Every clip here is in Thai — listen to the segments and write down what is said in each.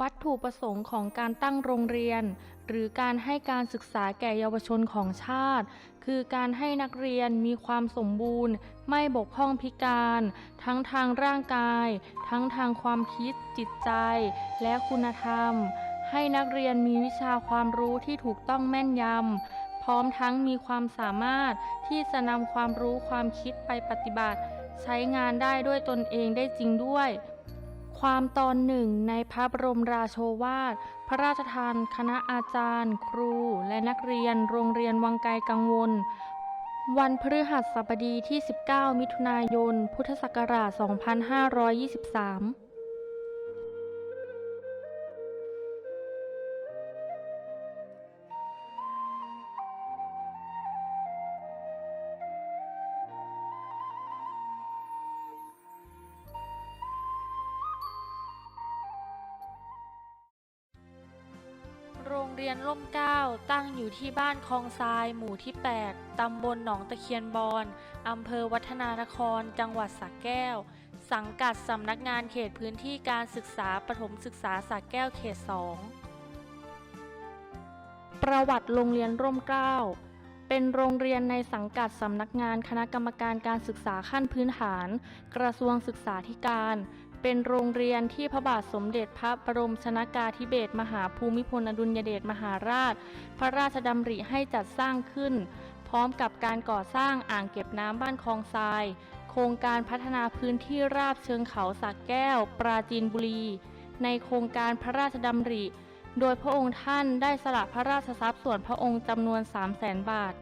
วัตถุประสงค์ของการตั้งโรงเรียน หรือการให้การศึกษาแก่เยาวชนของชาติ คือการให้นักเรียนมีความสมบูรณ์ ไม่บกพร่องพิการ ทั้งทางร่างกาย ทั้งทางความคิด จิตใจ และคุณธรรม ให้นักเรียนมีวิชาความรู้ที่ถูกต้องแม่นยำพร้อมทั้งมีความสามารถที่จะนำความรู้ความคิดไปปฏิบัติ ใช้งานได้ด้วยตนเองได้จริงด้วย ความตอนหนึ่งในพระบรมราโชวาท พระราชทาน คณะอาจารย์ ครู และนักเรียน โรงเรียนวังไกลกังวล วันพฤหัสบดีที่ 19 มิถุนายน พุทธศักราช 2523 เรียนร่มเกล้าตั้งอยู่ที่บ้านคลองทราย หมู่ที่ 8 ตำบลหนองตะเคียนบอนอำเภอวัฒนานคร จังหวัดสระแก้ว สังกัดสำนักงานเขตพื้นที่การศึกษาประถมศึกษาสระแก้วเขต 2 ประวัติโรงเรียนร่มเกล้าเป็นโรงเรียนในสังกัดสำนักงานคณะกรรมการการศึกษาขั้นพื้นฐาน กระทรวงศึกษาธิการ เป็นโรงเรียนที่พระบาทสมเด็จพระบรมชนากาธิเบศรมหาภูมิพลอดุลยเดชมหาราช พระราชดำริให้จัดสร้างขึ้น พร้อมกับการก่อสร้างอ่างเก็บน้ำบ้านคลองทราย โครงการพัฒนาพื้นที่ราบเชิงเขาสักแก้ว ปราจีนบุรี ในโครงการพระราชดำริ โดยพระองค์ท่านได้สละพระราชทรัพย์ส่วนพระองค์จำนวน 3 0 0แสนบาท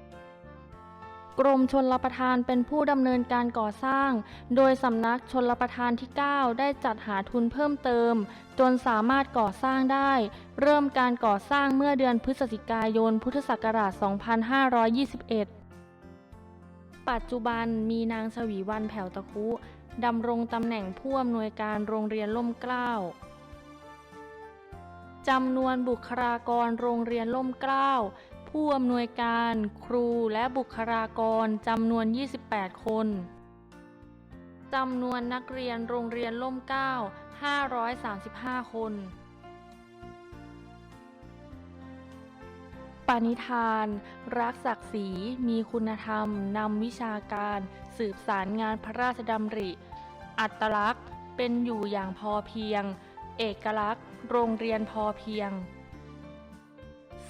กรมชนรประทานเป็นผู้ดำเนินการก่อสร้าง โดยสำนักชนรประทานที่ 9 ได้จัดหาทุนเพิ่มเติม จนสามารถก่อสร้างได้ เริ่มการก่อสร้างเมื่อเดือนพฤศจิกายน พุทธศักราช 2521 ปัจจุบันมีนางชวีวันแผ่วตะคุดำรงตำแหน่งผู้อำนวยการโรงเรียนล่มเกล้าจำนวนบุคลากรโรงเรียนล่มเกล้า ผู้อำนวยการ ครูและบุคลากรจำนวน 28 คนจำนวนนักเรียนโรงเรียนล่มเกล้า535 คน ปณิธาน รักศักดิ์ศรี มีคุณธรรม นำวิชาการ สืบสารงานพระราชดำริ อัตลักษณ์ เป็นอยู่อย่างพอเพียง เอกลักษณ์ โรงเรียนพอเพียง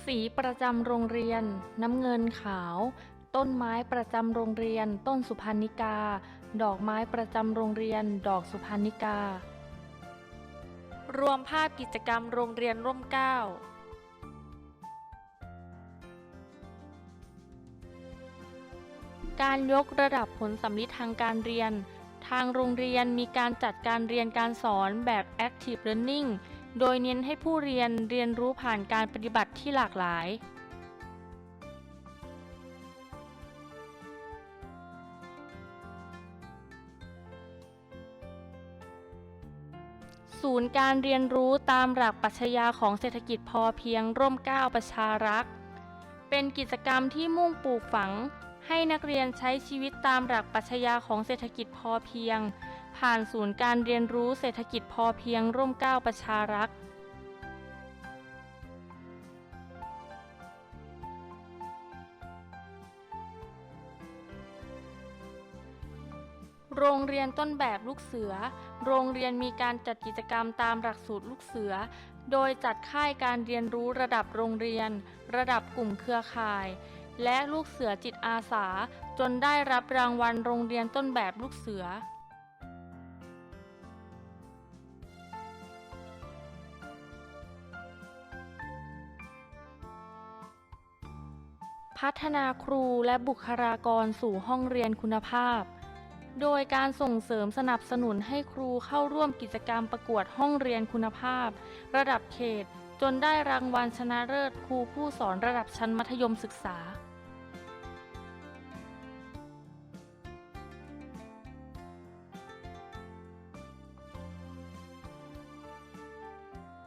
สีประจำโรงเรียน น้ำเงินขาว ต้นไม้ประจำโรงเรียน ต้นสุพรรณิกา ดอกไม้ประจำโรงเรียน ดอกสุพรรณิกา รวมภาพกิจกรรมโรงเรียนร่มเกล้าการยกระดับผลสำลิดทางการเรียน ทางโรงเรียนมีการจัดการเรียนการสอนแบบ Active Learning โดยเน้นให้ผู้เรียนเรียนรู้ผ่านการปฏิบัติที่หลากหลาย ศูนย์การเรียนรู้ตามหลักปรัชญาของเศรษฐกิจพอเพียงร่มเกล้าประชารักษ์เป็นกิจกรรมที่มุ่งปลูกฝังให้นักเรียนใช้ชีวิตตามหลักปรัชญาของเศรษฐกิจพอเพียง ผ่านศูนย์การเรียนรู้เศรษฐกิจพอเพียงร่มเกล้าประชารักษ์โรงเรียนต้นแบบลูกเสือ โรงเรียนมีการจัดกิจกรรมตามหลักสูตรลูกเสือ โดยจัดค่ายการเรียนรู้ระดับโรงเรียน ระดับกลุ่มเครือข่าย และลูกเสือจิตอาสา จนได้รับรางวัลโรงเรียนต้นแบบลูกเสือ พัฒนาครูและบุคลากรสู่ห้องเรียนคุณภาพ โดยการส่งเสริมสนับสนุนให้ครูเข้าร่วมกิจกรรมประกวดห้องเรียนคุณภาพ ระดับเขต จนได้รางวัลชนะเลิศครูผู้สอนระดับชั้นมัธยมศึกษา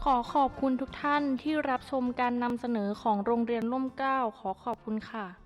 ขอขอบคุณทุกท่านที่รับชมการนำเสนอของโรงเรียนร่มเกล้าขอขอบคุณค่ะ